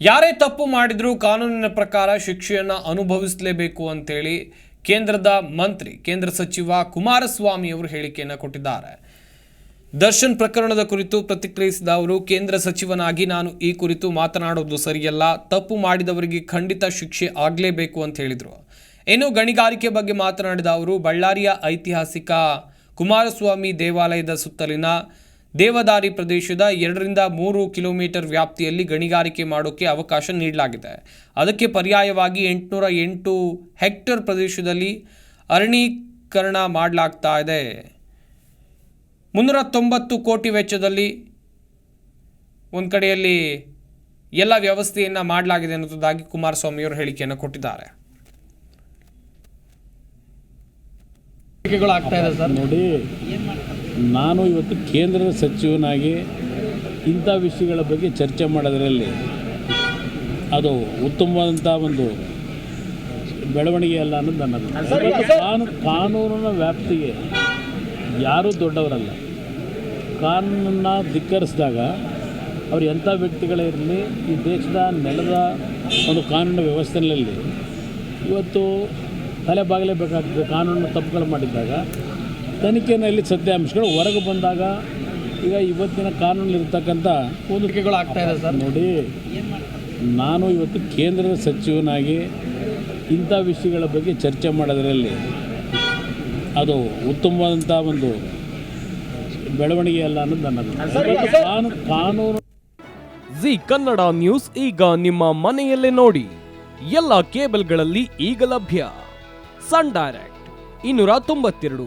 ಯಾರೇ ತಪ್ಪು ಮಾಡಿದರೂ ಕಾನೂನಿನ ಪ್ರಕಾರ ಶಿಕ್ಷೆಯನ್ನು ಅನುಭವಿಸಲೇಬೇಕು ಅಂತೇಳಿ ಕೇಂದ್ರದ ಮಂತ್ರಿ, ಕೇಂದ್ರ ಸಚಿವ ಕುಮಾರಸ್ವಾಮಿ ಅವರು ಹೇಳಿಕೆಯನ್ನು ಕೊಟ್ಟಿದ್ದಾರೆ. ದರ್ಶನ್ ಪ್ರಕರಣದ ಕುರಿತು ಪ್ರತಿಕ್ರಿಯಿಸಿದ ಅವರು, ಕೇಂದ್ರ ಸಚಿವನಾಗಿ ನಾನು ಈ ಕುರಿತು ಮಾತನಾಡೋದು ಸರಿಯಲ್ಲ, ತಪ್ಪು ಮಾಡಿದವರಿಗೆ ಖಂಡಿತ ಶಿಕ್ಷೆ ಆಗಲೇಬೇಕು ಅಂತ ಹೇಳಿದರು. ಇನ್ನು ಗಣಿಗಾರಿಕೆ ಬಗ್ಗೆ ಮಾತನಾಡಿದ ಅವರು, ಬಳ್ಳಾರಿಯ ಐತಿಹಾಸಿಕ ಕುಮಾರಸ್ವಾಮಿ ದೇವಾಲಯದ ಸುತ್ತಲಿನ ದೇವದಾರಿ ಪ್ರದೇಶದ ಎರಡರಿಂದ ಮೂರು ಕಿಲೋಮೀಟರ್ ವ್ಯಾಪ್ತಿಯಲ್ಲಿ ಗಣಿಗಾರಿಕೆ ಮಾಡೋಕ್ಕೆ ಅವಕಾಶ ನೀಡಲಾಗಿದೆ. ಅದಕ್ಕೆ ಪರ್ಯಾಯವಾಗಿ ಎಂಟುನೂರ ಎಂಟು ಹೆಕ್ಟೇರ್ ಪ್ರದೇಶದಲ್ಲಿ ಅರಣ್ಯೀಕರಣ ಮಾಡಲಾಗ್ತಾ ಇದೆ. ಮುನ್ನೂರ ತೊಂಬತ್ತು ಕೋಟಿ ವೆಚ್ಚದಲ್ಲಿ ಒಂದು ಕಡೆಯಲ್ಲಿ ಎಲ್ಲ ವ್ಯವಸ್ಥೆಯನ್ನು ಮಾಡಲಾಗಿದೆ ಅನ್ನೋದಾಗಿ ಕುಮಾರಸ್ವಾಮಿಯವರು ಹೇಳಿಕೆಯನ್ನು ಕೊಟ್ಟಿದ್ದಾರೆ. ಸರ್. ನೋಡಿ ನಾನು ಇವತ್ತು ಕೇಂದ್ರದ ಸಚಿವನಾಗಿ ಇಂಥ ವಿಷಯಗಳ ಬಗ್ಗೆ ಚರ್ಚೆ ಮಾಡೋದರಲ್ಲಿ ಅದು ಉತ್ತಮವಾದಂಥ ಒಂದು ಬೆಳವಣಿಗೆ ಅಲ್ಲ ಅನ್ನೋದು ನನ್ನದು. ಕಾನೂನು ಕಾನೂ ಕಾನೂನಿನ ವ್ಯಾಪ್ತಿಗೆ ಯಾರೂ ದೊಡ್ಡವರಲ್ಲ. ಕಾನೂನನ್ನು ಧಿಕ್ಕರಿಸಿದಾಗ ಅವ್ರು ಎಂಥ ವ್ಯಕ್ತಿಗಳೇ ಇರಲಿ ಈ ದೇಶದ ನೆಲದ ಒಂದು ಕಾನೂನು ವ್ಯವಸ್ಥೆಯಲ್ಲಿ ಇವತ್ತು ತಲೆ ಬಾಗಲೇಬೇಕಾಗ್ತದೆ ಕಾನೂನು ತಪ್ಪುಗಳು ಮಾಡಿದ್ದಾಗ. ತನಿಖೆಯಲ್ಲಿ ಸತ್ಯಾಂಶಗಳು ಹೊರಗೆ ಬಂದಾಗ ಈಗ ಇವತ್ತಿನ ಕಾನೂನಲ್ಲಿರ್ತಕ್ಕಂಥ ಒಂದು ಆಗ್ತಾ ಇದೆ ಸರ್. ನೋಡಿ ನಾನು ಇವತ್ತು ಕೇಂದ್ರದ ಸಚಿವನಾಗಿ ಇಂಥ ವಿಷಯಗಳ ಬಗ್ಗೆ ಚರ್ಚೆ ಮಾಡೋದರಲ್ಲಿ ಅದು ಉತ್ತಮವಾದಂಥ ಒಂದು ಬೆಳವಣಿಗೆ ಅಲ್ಲ ಅನ್ನೋದು ನನ್ನ ಕಾನೂನು ಜಿ ಕನ್ನಡ ನ್ಯೂಸ್ ಈಗ ನಿಮ್ಮ ಮನೆಯಲ್ಲೇ ನೋಡಿ. ಎಲ್ಲ ಕೇಬಲ್ಗಳಲ್ಲಿ ಈಗ ಲಭ್ಯ. ಸನ್ ಡೈರೆಕ್ಟ್ ಇನ್ನೂರ ತೊಂಬತ್ತೆರಡು.